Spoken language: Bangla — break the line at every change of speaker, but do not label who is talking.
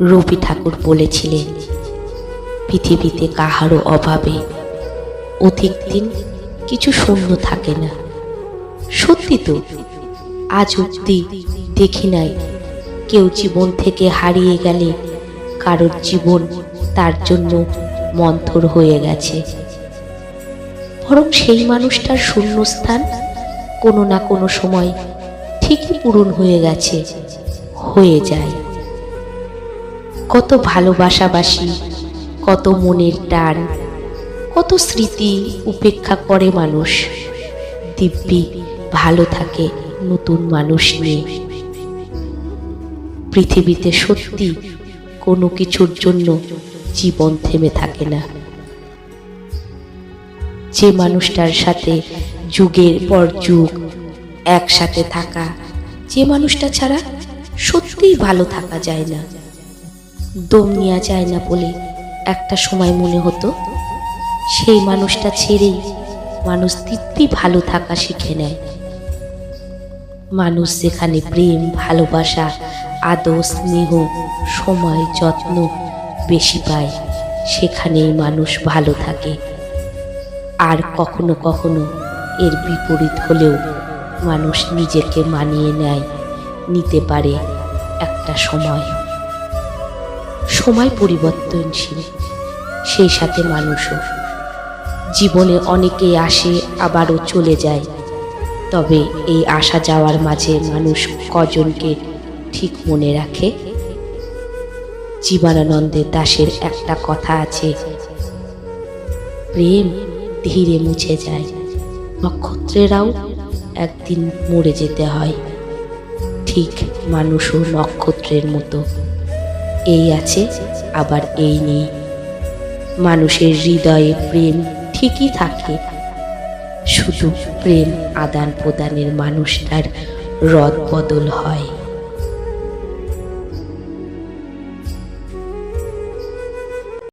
রবি ঠাকুর বলেছিলেন পৃথিবীতে কাহারও অভাবে অধিক দিন কিছু শূন্য থাকে না। সত্যি তো, আজ অব্দি দেখি নাই কেউ জীবন থেকে হারিয়ে গেলে কারোর জীবন তার জন্য মন্থর হয়ে গেছে। বরং সেই মানুষটার শূন্যস্থান কোনো না কোনো সময় ঠিকই পূরণ হয়ে গেছে, হয়ে যায়। কত ভালোবাসাবাসি, কত মনের টান, কত স্মৃতি উপেক্ষা করে মানুষ। দিব্যি ভালো থাকে নতুন মানুষ নিয়ে। পৃথিবীতে সত্যি কোনো কিছুর জন্য জীবন থেমে থাকে না। যে মানুষটার সাথে যুগের পর যুগ একসাথে থাকা, যে মানুষটা ছাড়া সত্যিই ভালো থাকা যায় না। দম নেওয়া যায় না বলে একটা সময় মনে হতো, সেই মানুষটা ছেড়েই মানুষ দিব্যি ভালো থাকা শিখে নেয়। মানুষ যেখানে প্রেম, ভালোবাসা, আদর, স্নেহ, সময়, যত্ন বেশি পায়, সেখানেই মানুষ ভালো থাকে। আর কখনো কখনো এর বিপরীত হলেও মানুষ নিজেকে মানিয়ে নেয়, নিতে পারে একটা সময়। সময় পরিবর্তনশীল, সেই সাথে মানুষও। জীবনে অনেকেই আসে, আবারও চলে যায়। তবে এই আসা যাওয়ার মাঝে মানুষ কজনকে ঠিক মনে রাখে? জীবনানন্দের দাসের একটা কথা আছে, প্রেম ধীরে মুছে যায়, নক্ষত্রেরাও একদিন মরে যেতে হয়। ঠিক মানুষও নক্ষত্রের মতো। এই আছে, আবার এই নেই। মানুষের হৃদয়ে প্রেম ঠিকই থাকে। শুধু প্রেম আদান প্রদানের মানুষটার রদ বদল হয়।